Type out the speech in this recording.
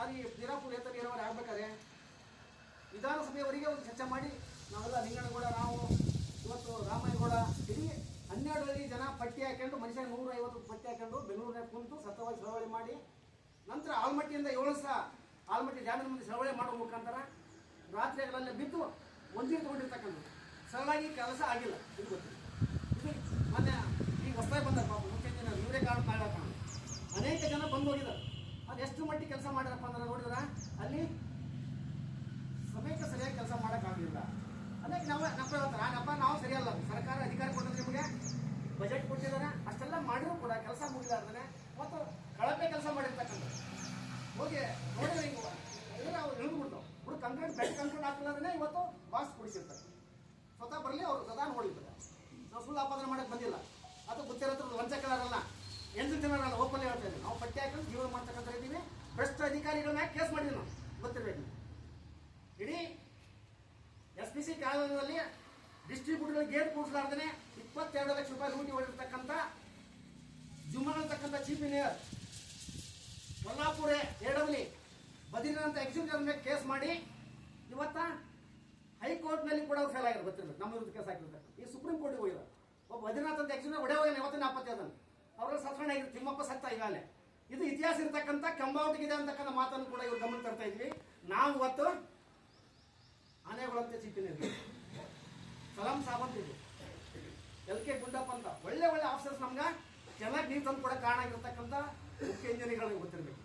ಅದು ಈ ನೀರಾಪುರ ಏತ ನೀರಾವರಿ ಆಗ್ಬೇಕಾದ್ರೆ ವಿಧಾನಸಭೆಯವರಿಗೆ ಒಂದು ಚರ್ಚೆ ಮಾಡಿ, ನಾವೆಲ್ಲ ನಿಂಗನಗೌಡ ನಾವು, ಇವತ್ತು ರಾಮಯ್ಯಗೌಡ ಇಡೀ ಹನ್ನೆರಡರಲ್ಲಿ ಜನ ಪಟ್ಟಿ ಹಾಕೊಂಡು ಮನುಷ್ಯ ನೂರ ಐವತ್ತು ಪಟ್ಟಿ ಹಾಕೊಂಡು ಬೆಂಗಳೂರಿನಾಗ ಕುಂತು ಸತವಾಗಿ ಚಳವಳಿ ಮಾಡಿ, ನಂತರ ಆಲ್ಮಟ್ಟಿಯಿಂದ ಏಳು ಸಹ ಆಲ್ಮಟ್ಟಿ ಡ್ಯಾಮಿನ ಮುಂದೆ ಚಳವಳಿ ಮಾಡೋ ಮುಖಾಂತರ ರಾತ್ರಿಗಳಲ್ಲಿ ಬಿದ್ದು ಒಂದಿನ ತಗೊಂಡಿರ್ತಕ್ಕಂಥ ಸರಳಾಗಿ ಕೆಲಸ ಆಗಿಲ್ಲ ಇದು ಗೊತ್ತಿಲ್ಲ ಇದು ಮೊನ್ನೆ ಈಗ ಹೊಸದಾಗಿ ಬಂದಾಗ ಪಾಪ ಮುಖ್ಯ ಇವರೇ ಕಾರಣ. ಅನೇಕ ಜನ ಬಂದು ಹೋಗಿದ್ದಾರೆ. ಎಷ್ಟು ಮಟ್ಟಿಗೆ ಕೆಲಸ ಮಾಡ್ಯಾರಪ್ಪ ಅಂದ್ರೆ ನೋಡಿದ್ರೆ? ಅಲ್ಲಿ ಸಮಯಕ್ಕೆ ಸರಿಯಾಗಿ ಕೆಲಸ ಮಾಡೋಕ್ಕಾಗಲಿಲ್ಲ. ಅದಕ್ಕೆ ನಾವು ನಪ್ಪ ಹೇಳ್ತಾರೆ ನಪ್ಪ ನಾವು ಸರಿಯಲ್ಲ, ಸರ್ಕಾರ ಅಧಿಕಾರ ಕೊಟ್ಟಿದ್ರೆ ನಿಮಗೆ ಬಜೆಟ್ ಕೊಟ್ಟಿದ್ದಾರೆ, ಅಷ್ಟೆಲ್ಲ ಮಾಡಿದ್ರು ಕೂಡ ಕೆಲಸ ಮುಗಿಲಾರ್ದೇ ಮತ್ತು ಕಳಪೆ ಕೆಲಸ ಮಾಡಿರ್ತಕ್ಕಂಥ ಹೋಗಿ ನೋಡಿದ್ರೆ ಹಿಂಗೆ ಅವ್ರು ಇಳಿದು ಬಿಡ್ತಾವೆ ಹುಡುಗ ಕಂಕ್ರೀಟ್ ಬೆಡ್ ಕಂಕ್ರೀಟ್ ಹಾಕಲಾದ್ರೆ ಇವತ್ತು ಬಾಸ್ ಕುಡಿಸಿರ್ತಾರೆ. ಸ್ವತಃ ಬರಲಿ, ಅವರು ಸದಾ ನೋಡಿರ್ತಾರೆ ನಾವು ಸುಳ್ಳು ಆಪಾದನೆ ಮಾಡಕ್ಕೆ ಬಂದಿಲ್ಲ. ಅದು ಗೊತ್ತಿರತ್ರ ವಂಚಕರಲ್ಲ ಅಧಿಕಾರಿಗಳ ಮ್ಯಾಲೆ ಕೇಸ್ ಮಾಡಿದ್ವಿ ನಾವು. ಗೊತ್ತಿರಬೇಕು ಇಡೀ ಎಸ್ ಪಿ ಸಿ ಕಾಲದಲ್ಲಿ ಡಿಸ್ಟ್ರಿಬ್ಯೂಟರ್ ಗೇಟ್ ಕೂಡಿಸಲಾರ್ದೇ ಇಪ್ಪತ್ತೆರಡು ಲಕ್ಷ ರೂಪಾಯಿ ಲೂಟಿ ಹೊಡಿರ್ತಕ್ಕಂಥ ಜುಮ್ಮನ್ ಅಂತಕ್ಕಂಥ ಚೀಫ್ ಇಂಜಿನಿಯರ್ ಕೊಲ್ಲಾಪುರ ಎರಡಲ್ಲಿ ಬದಿರಿನಂತ ಎಕ್ಸಿಕ್ಯೂಟಿವ್ ಮೇಲೆ ಕೇಸ್ ಮಾಡಿ ಇವತ್ತ ಹೈಕೋರ್ಟ್ನಲ್ಲಿ ಕೂಡ ಅವ್ರು ಫೇಲ್ ಆಗಿರೋ ಗೊತ್ತಿರಬೇಕು ನಮ್ಮ ವಿರುದ್ಧ ಕೇಸ್ ಹಾಕಿರ್ತಕ್ಕಂಥ ಈ ಸುಪ್ರೀಂ ಕೋರ್ಟಿಗೆ ಹೋಗಿದ್ದಾರೆ ಒಬ್ಬ ಬದ್ರಿನಾಥ್ ಅಂತ ಎಕ್ಸಿಕ್ಯೂಟಿವ್ ಒಡೆ ಹೋಗಿ ಇವತ್ತಿನ ನಾಪತ್ತೆ ಅದನ್ನು. ಅವರ ಸಸ್ಪೆಂಡ್ ಆಗಿದ್ರು. ತಿಮ್ಮಪ್ಪ ಸತ್ತ ಈಗಾಗಲೇ. ಇದು ಇತಿಹಾಸ ಇರತಕ್ಕಂಥ ಕೆಂಬಾವಟಿಗಿದೆ ಅಂತಕ್ಕಂಥ ಮಾತನ್ನು ಕೂಡ ಇವರು ಗಮನ ತರ್ತಾ ಇದ್ವಿ. ನಾವು ಇವತ್ತು ಆನೆಗಳಂತೆ ಚಿಪ್ಪಿನ ಸಲಾಂ ಸಾವಂತ್ ಇದು. ಎಲ್ ಕೆ ಗುಂಡಪ್ಪ ಅಂತ. ಒಳ್ಳೆ ಒಳ್ಳೆ ಆಫೀಸರ್ಸ್ ನಮ್ಗೆ. ಚೆನ್ನಾಗಿ ನೀರು ತಂದು ಕೂಡ ಕಾರಣ ಆಗಿರ್ತಕ್ಕಂಥ ಮುಖ್ಯ ಇಂಜಿನಿಯರ್ಗಳಿಗೆ ಗೊತ್ತಿರಬೇಕು.